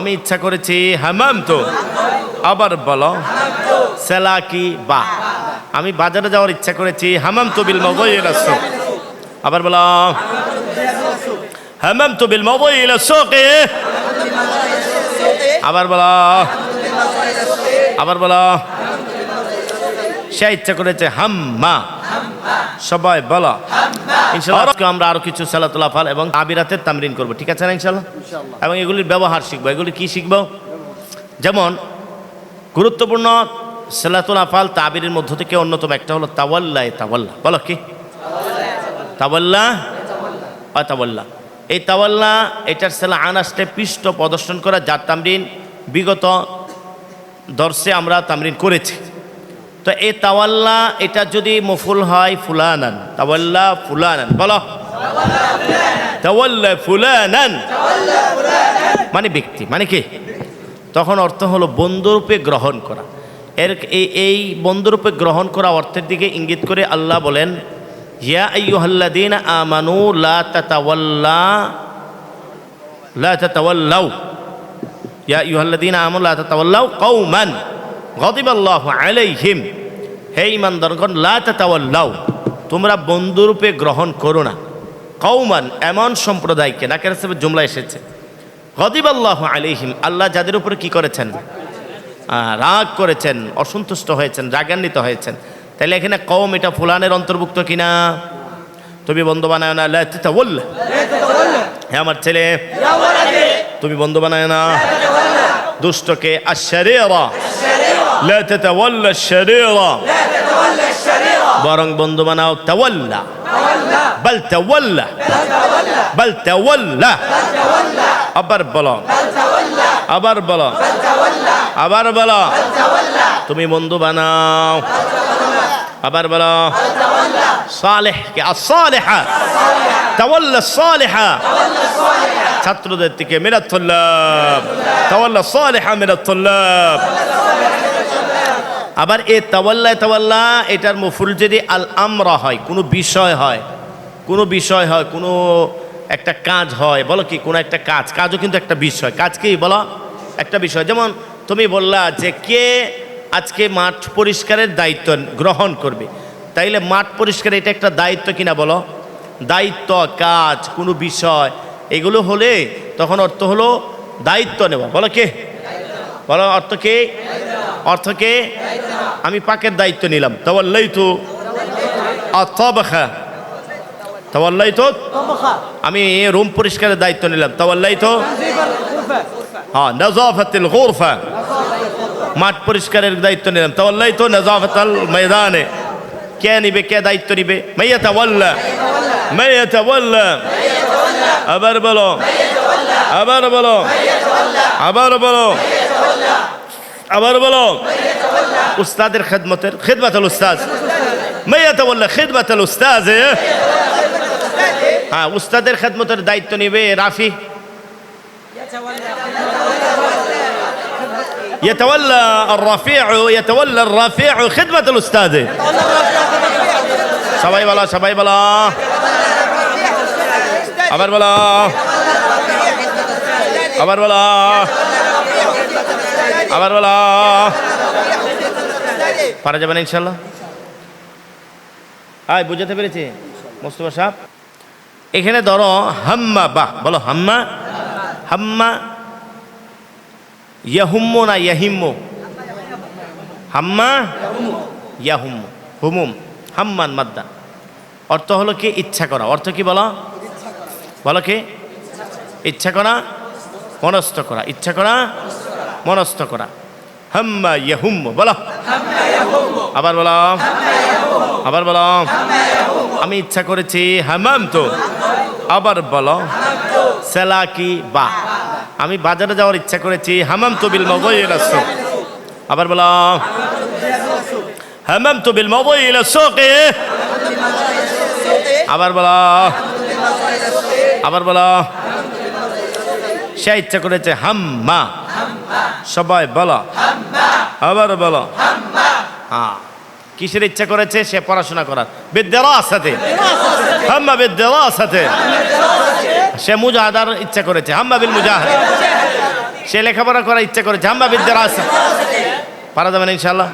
আমি ইচ্ছা করেছি হামাম তো আবার বলো সেলাকি বা? আমি বাজারে যাওয়ার ইচ্ছা করেছি হামাম তো বিল মগইল আবার বলো হামাম তো বিল সোকে আবার বলো আবার বলো, সে ইচ্ছা করেছে হাম্মা। সবাই বলো। ইনশাল্লাহ আজকে আমরা আরও কিছু সালাতুল্লাহ ফাল এবং আবিরাতের তামরিন করব। ঠিক আছে না ইনশাল্লাহ এবং এগুলির ব্যবহার শিখব। এগুলি কি শিখব? যেমন গুরুত্বপূর্ণ সালাতুল আফাল তাবিরের মধ্য থেকে অন্যতম একটা হলো তাওয়াল্লা তাওয়াল্লা। বলো কি? তাওয়াল্লা? তাওয়াল্লা। এই তাওয়াল্লা এটার সেলা আনাসটে পৃষ্ঠ প্রদর্শন করা যার তামরিন বিগত দর্শে আমরা তামরিন করেছি। তো এই তাওয়াল্লা, এটা যদি মফুল হয় ফুলানান। তাওয়াল্লা ফুলানান, বলো। তাওয়াল্লা ফুলানান। মানে ব্যক্তি মানে কি? তখন অর্থ হলো বন্ধুরূপে গ্রহণ করা। এর এই বন্ধুরূপে গ্রহণ করা অর্থের দিকে ইঙ্গিত করে আল্লাহ বলেন, ইয়া আইয়ুহাল্লাযীনা আমানু, লা তাতাওয়াল্লা, লা তাতাওয়াল্লাউ। ইয়া আইয়ুহাল্লাযীনা আমানু, লা তাতাওয়াল্লাউ কওমান। গদিবাল্লাহু আলাইহিম। হে তাতাওয়াল্লাউ, তোমরা বন্ধুরূপে গ্রহণ করো না। কওমান, এমন সম্প্রদায়কে, নাকের হিসেবে জুমলা এসেছে। গদিবাল্লাহ আলিহিম আল্লাহ যাদের উপরে কি করেছেন? রাগ করেছেন, অসন্তুষ্ট হয়েছেন, রাগান্বিত হয়েছেন। তাহলে এখানে কম এটা ফুলানের অন্তর্ভুক্ত কিনা? তুমি বন্ধু বানায় না লা তাতাওয়াল্লা। হ্যাঁ আমার ছেলে, তুমি বন্ধু বানায় না দুষ্টকে আশারিরা লা তাতাওয়াল্লা আশ-শারীরা বরং বন্ধু বানাও তাওয়াল্লা বল তাওয়াল্লা বল তাওয়াল্লা আবার বলো আবার বলো আবার বলো তুমি বন্ধু বানাও আবার বলো সালেহ কে আসালেহা তাওয়াল্লা সালেহা ছাত্রদের থেকে মিরাতুল্লাহ তাওয়াল্লা সালেহা মিরাতুল্লাহ আবার এ তাওয়াল্লা তাওয়াল্লা, এটার মফুল যদি আল আমরা হয়, কোনো বিষয় হয়, কোনো বিষয় হয়, কোনো একটা কাজ হয়, বলো কি, কোনো একটা কাজ, কাজও কিন্তু একটা বিষয়, কাজকেই বলো একটা বিষয়। যেমন তুমি বললা যে কে আজকে মাঠ পরিষ্কারের দায়িত্ব গ্রহণ করবে, তাইলে মাঠ পরিষ্কার এটা একটা দায়িত্ব কিনা বলো? দায়িত্ব, কাজ, কোনো বিষয়, এগুলো হলে তখন অর্থ হলো দায়িত্ব নেওয়া, বলো কে? বলো অর্থ কে? অর্থ কে? আমি পাকের দায়িত্ব নিলাম। তাওয়াল্লাই তো আত্মাবাখা তাওয়াল্লাই তো আমি রুম পরিষ্কারের দায়িত্ব নিলাম। তাওয়াল্লাই তো হ্যাঁ নজাফাতিল গোরফা। মাঠ পরিষ্কারের দায়িত্ব নিলাম। তাওয়াল্লাই তো নজাফাতাল ময়দানে। কে নিবে কে দায়িত্ব নিবে? মাইয়া তাওয়াল্লা মাইয়া তাওয়াল্লা আবার বলো। আবার বলো। আবার বলো। আবার বলো। উস্তাদের খেদমতের খেদমতুল উস্তাদ মাইয়াতে বললে খেদমতুল উস্তাদ হ্যাঁ উস্তাদের খেদমতের দায়িত্ব নিবে রাফি يتولى الرفيع يتولى الرفيع خدمة الأستاذ সবাই বলো সবাই বলো আবার বলো আবার বলো আবার বলো। পারা যাবে না ইনশাল্লাহ আয় বুঝাতে পেরেছি মোস্তফা সাহেব। এখানে ধরো হাম্মা বাহ বলো হাম্মা। হাম্মা ইয়াহুম্মু না ইয়াহিম্মু? হাম্মা ইয়াহুম্মু। হুমুম হাম্মান মাদ্দা। অর্থ হলো কি? ইচ্ছা করা। অর্থ কি বলো? বলো কি? ইচ্ছা করা মনস্থ করা। ইচ্ছা করা মনস্থ করা। হাম্মা ইয়াহুম্মু, বলো। আবার বলো। আবার বলো। আমি ইচ্ছা করেছি হামাম তো আবার বলো। সেলাকি বা। আমি বাজারে যাওয়ার ইচ্ছা করেছি হামাম তো বিল মগইল আবার বলো। হামাম তো বিল মগইল সোকে। আবার বলো। আবার বলো। সে ইচ্ছা করেছে, হাম্মা। সবাই বলো, আবার বলো। হ্যাঁ কিসের ইচ্ছা করেছে? সে পড়াশোনা করার। বিদ্যালয় সাথে হাম্মা বিদ্যালয় সাথে সে মুজাহাদার ইচ্ছা করেছে, হাম্মা বিল মুজাহাদ। সে লেখাপড়া করার ইচ্ছা করেছে জাম্বা বিদ্যালয় আছে পারা যাবে না ইনশাল্লাহ